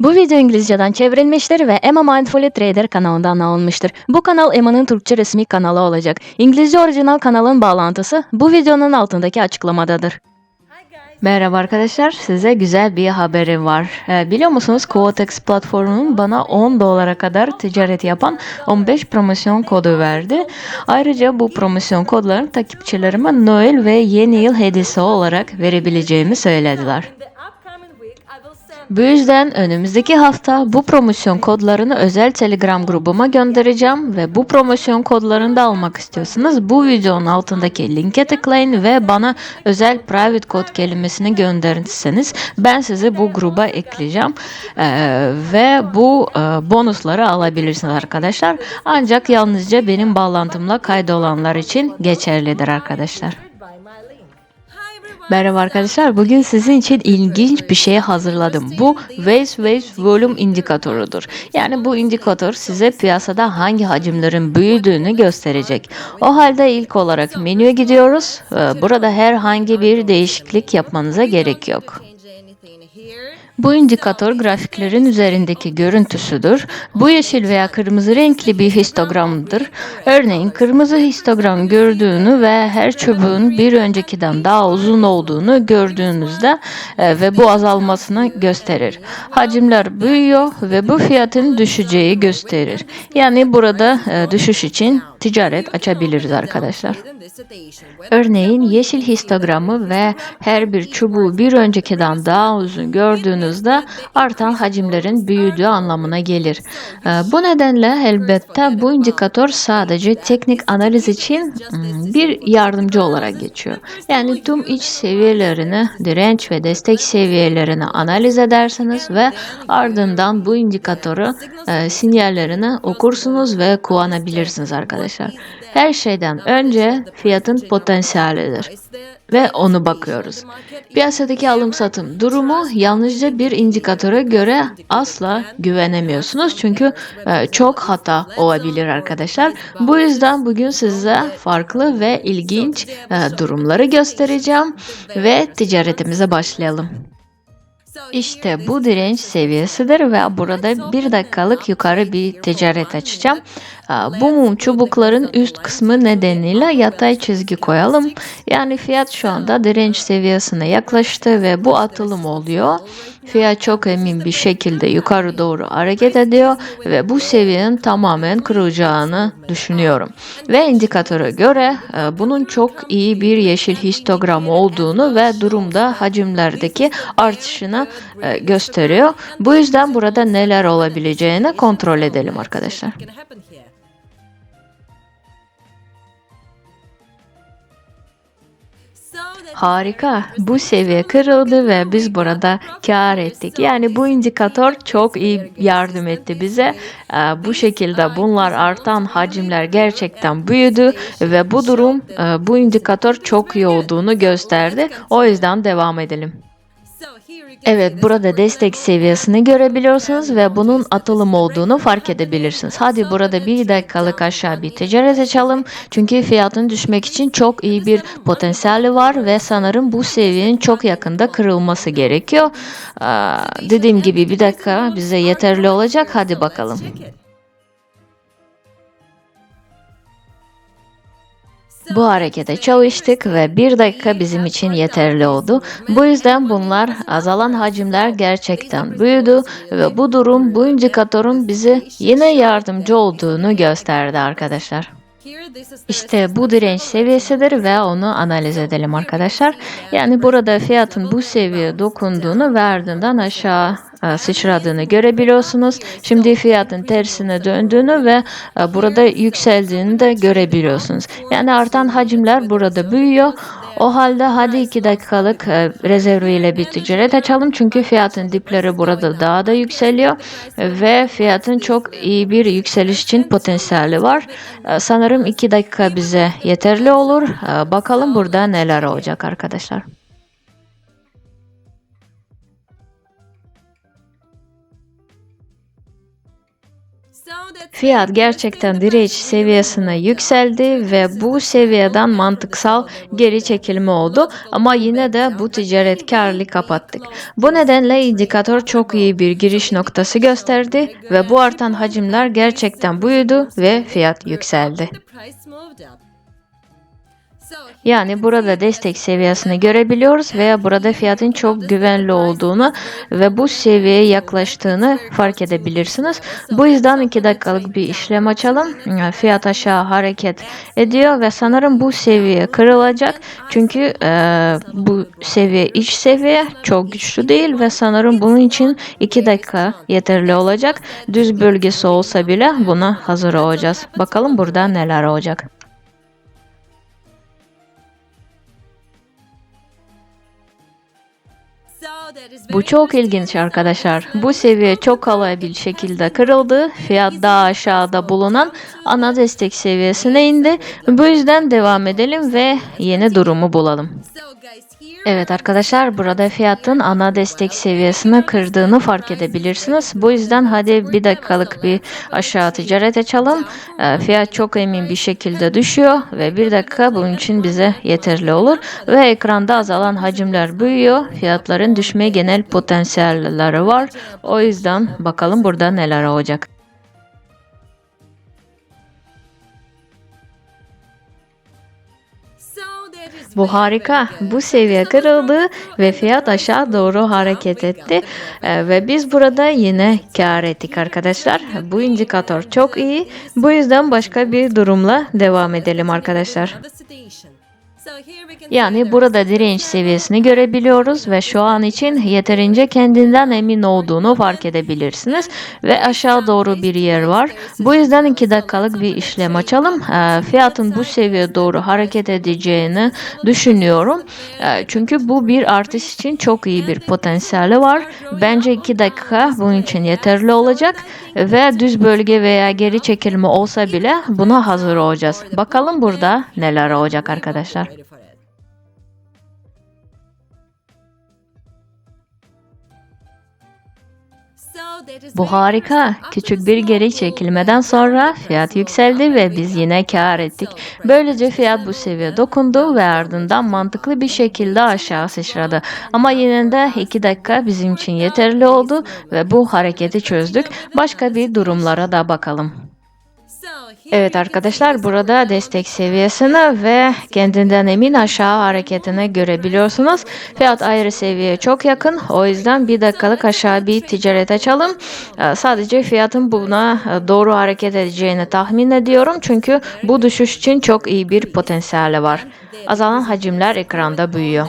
Bu video İngilizceden çevrilmiştir ve Emma Mindfully Trader kanalından alınmıştır. Bu kanal Emma'nın Türkçe resmi kanalı olacak. İngilizce orijinal kanalın bağlantısı bu videonun altındaki açıklamadadır. Merhaba arkadaşlar, size güzel bir haberim var. Ee, biliyor musunuz Quotex platformunun bana 10 dolara kadar ticaret yapan 15 promosyon kodu verdi. Ayrıca bu promosyon kodlarını takipçilerime Noel ve yeni yıl hediyesi olarak verebileceğimi söylediler. Bu yüzden önümüzdeki hafta bu promosyon kodlarını özel Telegram grubuma göndereceğim ve bu promosyon kodlarını da almak istiyorsanız bu videonun altındaki linke tıklayın ve bana özel private kod kelimesini gönderirseniz ben sizi bu gruba ekleyeceğim Ee, ve bu e, bonusları alabilirsiniz arkadaşlar. Ancak yalnızca benim bağlantımla kaydolanlar için geçerlidir arkadaşlar. Merhaba arkadaşlar. Bugün sizin için ilginç bir şey hazırladım. Bu Waves Waves Volume indikatörüdür. Yani bu indikatör size piyasada hangi hacimlerin büyüdüğünü gösterecek. O halde ilk olarak menüye gidiyoruz. Ee, Burada herhangi bir değişiklik yapmanıza gerek yok. Bu indikatör grafiklerin üzerindeki görüntüsüdür. Bu yeşil veya kırmızı renkli bir histogramdır. Örneğin kırmızı histogram gördüğünü ve her çubuğun bir öncekiden daha uzun olduğunu gördüğünüzde e, ve bu azalmasını gösterir. Hacimler büyüyor ve bu fiyatın düşeceği gösterir. Yani burada e, düşüş için ticaret açabiliriz arkadaşlar. Örneğin yeşil histogramı ve her bir çubuğu bir öncekiden daha uzun gördüğünüzde artan hacimlerin büyüdüğü anlamına gelir. Ee, Bu nedenle elbette bu indikatör sadece teknik analiz için hmm, bir yardımcı olarak geçiyor. Yani tüm iç seviyelerini, direnç ve destek seviyelerini analiz edersiniz ve ardından bu indikatörü e, sinyallerini okursunuz ve kullanabilirsiniz arkadaşlar. Her şeyden önce fiyatın potansiyelidir ve onu bakıyoruz. Piyasadaki alım satım durumu yalnızca bir indikatöre göre asla güvenemiyorsunuz çünkü e, çok hata olabilir arkadaşlar. Bu yüzden bugün size farklı ve ilginç e, durumları göstereceğim ve ticaretimize başlayalım. İşte bu direnç seviyesidir ve burada bir dakikalık yukarı bir ticaret açacağım. Bu mum çubukların üst kısmı nedeniyle yatay çizgi koyalım. Yani fiyat şu anda direnç seviyesine yaklaştı ve bu atılım oluyor. Fiyat çok emin bir şekilde yukarı doğru hareket ediyor ve bu seviyenin tamamen kırılacağını düşünüyorum. Ve indikatöre göre e, bunun çok iyi bir yeşil histogram olduğunu ve durumda hacimlerdeki artışını e, gösteriyor. Bu yüzden burada neler olabileceğini kontrol edelim arkadaşlar. Harika. Bu seviye kırıldı ve biz burada kar ettik. Yani bu indikatör çok iyi yardım etti bize. Ee, Bu şekilde bunlar artan hacimler gerçekten büyüdü ve bu durum e, bu indikatör çok iyi olduğunu gösterdi. O yüzden devam edelim. Evet burada destek seviyesini görebiliyorsunuz ve bunun atılım olduğunu fark edebilirsiniz. Hadi burada bir dakikalık aşağı bir ticaret açalım. Çünkü fiyatın düşmek için çok iyi bir potansiyeli var ve sanırım bu seviyenin çok yakında kırılması gerekiyor. Aa, dediğim gibi bir dakika bize yeterli olacak. Hadi bakalım. Bu harekete çalıştık ve bir dakika bizim için yeterli oldu. Bu yüzden bunlar azalan hacimler gerçekten büyüdü ve bu durum bu indikatörün bize yine yardımcı olduğunu gösterdi arkadaşlar. İşte bu direnç seviyesidir ve onu analiz edelim arkadaşlar. Yani burada fiyatın bu seviyeye dokunduğunu ve aşağı sıçradığını görebiliyorsunuz. Şimdi fiyatın tersine döndüğünü ve e, burada yükseldiğini de görebiliyorsunuz. Yani artan hacimler burada büyüyor. O halde hadi 2 dakikalık e, rezervi ile bir ticaret açalım. Çünkü fiyatın dipleri burada daha da yükseliyor. Ve fiyatın çok iyi bir yükseliş için potansiyeli var. E, Sanırım 2 dakika bize yeterli olur. E, Bakalım burada neler olacak arkadaşlar. Fiyat gerçekten direnç seviyesine yükseldi ve bu seviyeden mantıksal geri çekilme oldu ama yine de bu ticaret karlı kapattık. Bu nedenle indikatör çok iyi bir giriş noktası gösterdi ve bu artan hacimler gerçekten büyüdü ve fiyat yükseldi. Yani burada destek seviyesini görebiliyoruz veya burada fiyatın çok güvenli olduğunu ve bu seviyeye yaklaştığını fark edebilirsiniz. Bu yüzden 2 dakikalık bir işlem açalım. Fiyat aşağı hareket ediyor ve sanırım bu seviye kırılacak. Çünkü e, bu seviye iç seviye çok güçlü değil ve sanırım bunun için 2 dakika yeterli olacak. Düz bölgesi olsa bile buna hazır olacağız. Bakalım burada neler olacak. Bu çok ilginç arkadaşlar. Bu seviye çok kolay bir şekilde kırıldı. Fiyat daha aşağıda bulunan ana destek seviyesine indi. Bu yüzden devam edelim ve yeni durumu bulalım. Evet arkadaşlar burada fiyatın ana destek seviyesini kırdığını fark edebilirsiniz. Bu yüzden hadi bir dakikalık bir aşağı ticaret açalım. Ee, fiyat çok emin bir şekilde düşüyor ve bir dakika bunun için bize yeterli olur. Ve ekranda azalan hacimler büyüyor. Fiyatların düşme genel potansiyelleri var. O yüzden bakalım burada neler olacak. Bu harika. Bu seviye kırıldı ve fiyat aşağı doğru hareket etti. Ee, ve biz burada yine kar ettik arkadaşlar. Bu indikatör çok iyi. Bu yüzden başka bir durumla devam edelim arkadaşlar. Yani burada direnç seviyesini görebiliyoruz ve şu an için yeterince kendinden emin olduğunu fark edebilirsiniz. Ve aşağı doğru bir yer var. Bu yüzden 2 dakikalık bir işlem açalım. Ee, fiyatın bu seviye doğru hareket edeceğini düşünüyorum. Ee, çünkü bu bir artış için çok iyi bir potansiyeli var. Bence 2 dakika bunun için yeterli olacak ve düz bölge veya geri çekilme olsa bile buna hazır olacağız. Bakalım burada neler olacak arkadaşlar. Bu harika. Küçük bir geri çekilmeden sonra fiyat yükseldi ve biz yine kar ettik. Böylece fiyat bu seviye dokundu ve ardından mantıklı bir şekilde aşağı sıçradı. Ama yine de 2 dakika bizim için yeterli oldu ve bu hareketi çözdük. Başka bir durumlara da bakalım. Evet arkadaşlar burada destek seviyesini ve kendinden emin aşağı hareketini görebiliyorsunuz. Fiyat ayrı seviyeye çok yakın. O yüzden bir dakikalık aşağı bir ticaret açalım. Ee, sadece fiyatın buna e, doğru hareket edeceğini tahmin ediyorum. Çünkü bu düşüş için çok iyi bir potansiyeli var. Azalan hacimler ekranda büyüyor.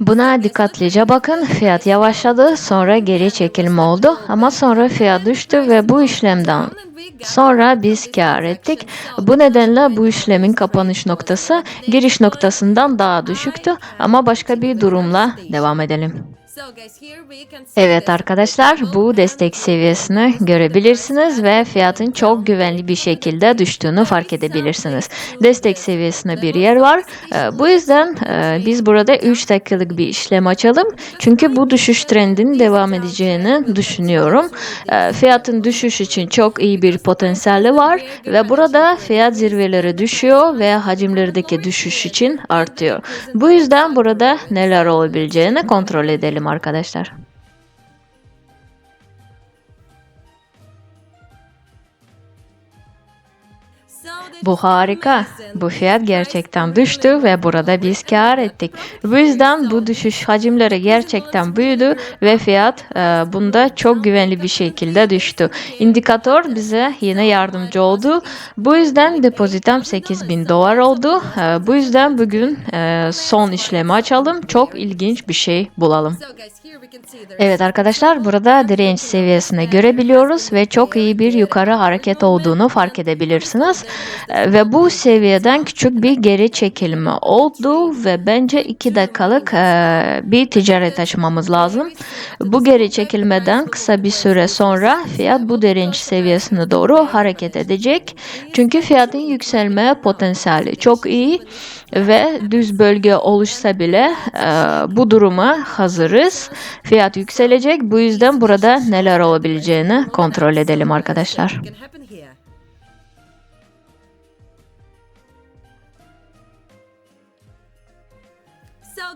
Buna dikkatlice bakın. Fiyat yavaşladı, sonra geri çekilme oldu ama sonra fiyat düştü ve bu işlemden sonra biz kar ettik. Bu nedenle bu işlemin kapanış noktası giriş noktasından daha düşüktü ama başka bir durumla devam edelim. Evet arkadaşlar bu destek seviyesini görebilirsiniz ve fiyatın çok güvenli bir şekilde düştüğünü fark edebilirsiniz. Destek seviyesine bir yer var. Ee, bu yüzden e, biz burada 3 dakikalık bir işlem açalım. Çünkü bu düşüş trendinin devam edeceğini düşünüyorum. Ee, fiyatın düşüş için çok iyi bir potansiyeli var ve burada fiyat zirveleri düşüyor ve hacimlerdeki düşüş için artıyor. Bu yüzden burada neler olabileceğini kontrol edelim arkadaşlar. Bu harika. Bu fiyat gerçekten düştü ve burada biz kar ettik. Bu yüzden bu düşüş hacimleri gerçekten büyüdü ve fiyat e, bunda çok güvenli bir şekilde düştü. İndikatör bize yine yardımcı oldu. Bu yüzden depozitem 8000 dolar oldu. E, bu yüzden bugün e, son işlemi açalım. Çok ilginç bir şey bulalım. Evet arkadaşlar burada direnç seviyesini görebiliyoruz ve çok iyi bir yukarı hareket olduğunu fark edebilirsiniz. E, Ve bu seviyeden küçük bir geri çekilme oldu ve bence 2 dakikalık e, bir ticaret açmamız lazım. Bu geri çekilmeden kısa bir süre sonra fiyat bu direnç seviyesine doğru hareket edecek. Çünkü fiyatın yükselme potansiyeli çok iyi ve düz bölge oluşsa bile e, bu duruma hazırız. Fiyat yükselecek. Bu yüzden burada neler olabileceğini kontrol edelim arkadaşlar.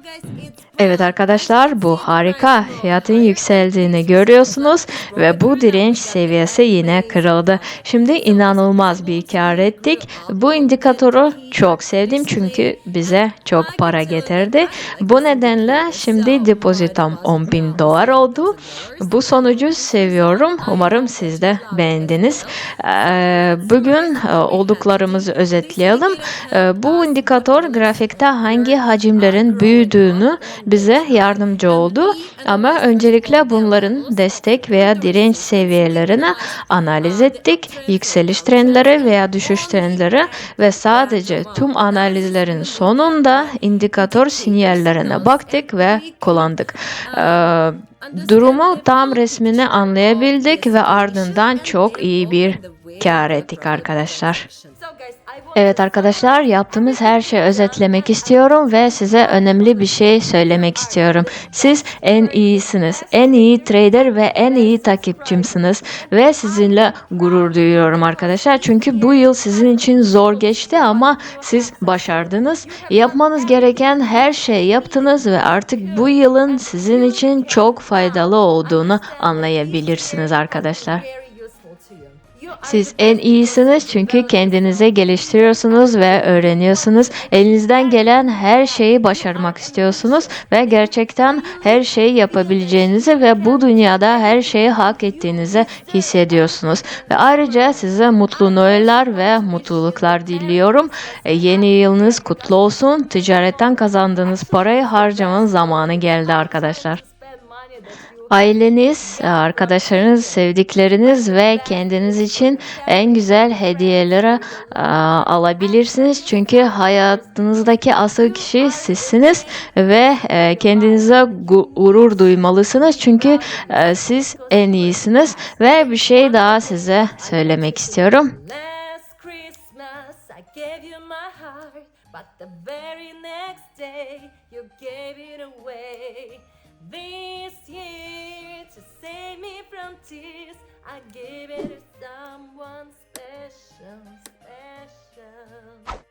Guys, it's Evet arkadaşlar bu harika. Fiyatın yükseldiğini görüyorsunuz ve bu direnç seviyesi yine kırıldı. Şimdi inanılmaz bir kar ettik. Bu indikatörü çok sevdim çünkü bize çok para getirdi. Bu nedenle şimdi depozitom 10.000 dolar oldu. Bu sonucu seviyorum. Umarım siz de beğendiniz. Ee, Bugün e, olduklarımızı özetleyelim. Ee, Bu indikatör grafikte hangi hacimlerin büyüdüğünü bize yardımcı oldu. Ama öncelikle bunların destek veya direnç seviyelerini analiz ettik. Yükseliş trendleri veya düşüş trendleri ve sadece tüm analizlerin sonunda indikatör sinyallerine baktık ve kullandık. Ee, Durumu tam resmini anlayabildik ve ardından çok iyi bir kar ettik arkadaşlar. Evet arkadaşlar yaptığımız her şeyi özetlemek istiyorum ve size önemli bir şey söylemek istiyorum. Siz en iyisiniz, en iyi trader ve en iyi takipçimsiniz ve sizinle gurur duyuyorum arkadaşlar. Çünkü bu yıl sizin için zor geçti ama siz başardınız. Yapmanız gereken her şeyi yaptınız ve artık bu yılın sizin için çok faydalı olduğunu anlayabilirsiniz arkadaşlar. Siz en iyisiniz çünkü kendinize geliştiriyorsunuz ve öğreniyorsunuz. Elinizden gelen her şeyi başarmak istiyorsunuz ve gerçekten her şeyi yapabileceğinizi ve bu dünyada her şeyi hak ettiğinizi hissediyorsunuz. Ve ayrıca size mutlu Noeller ve mutluluklar diliyorum. E, Yeni yılınız kutlu olsun. Ticaretten kazandığınız parayı harcamanın zamanı geldi arkadaşlar. Aileniz, arkadaşlarınız, sevdikleriniz ve kendiniz için en güzel hediyeleri e, alabilirsiniz. Çünkü hayatınızdaki asıl kişi sizsiniz ve e, kendinize gu- gurur duymalısınız. Çünkü e, siz en iyisiniz ve bir şey daha size söylemek istiyorum. But the very next day you gave it away. This year to save me from tears, I gave it to someone special, special.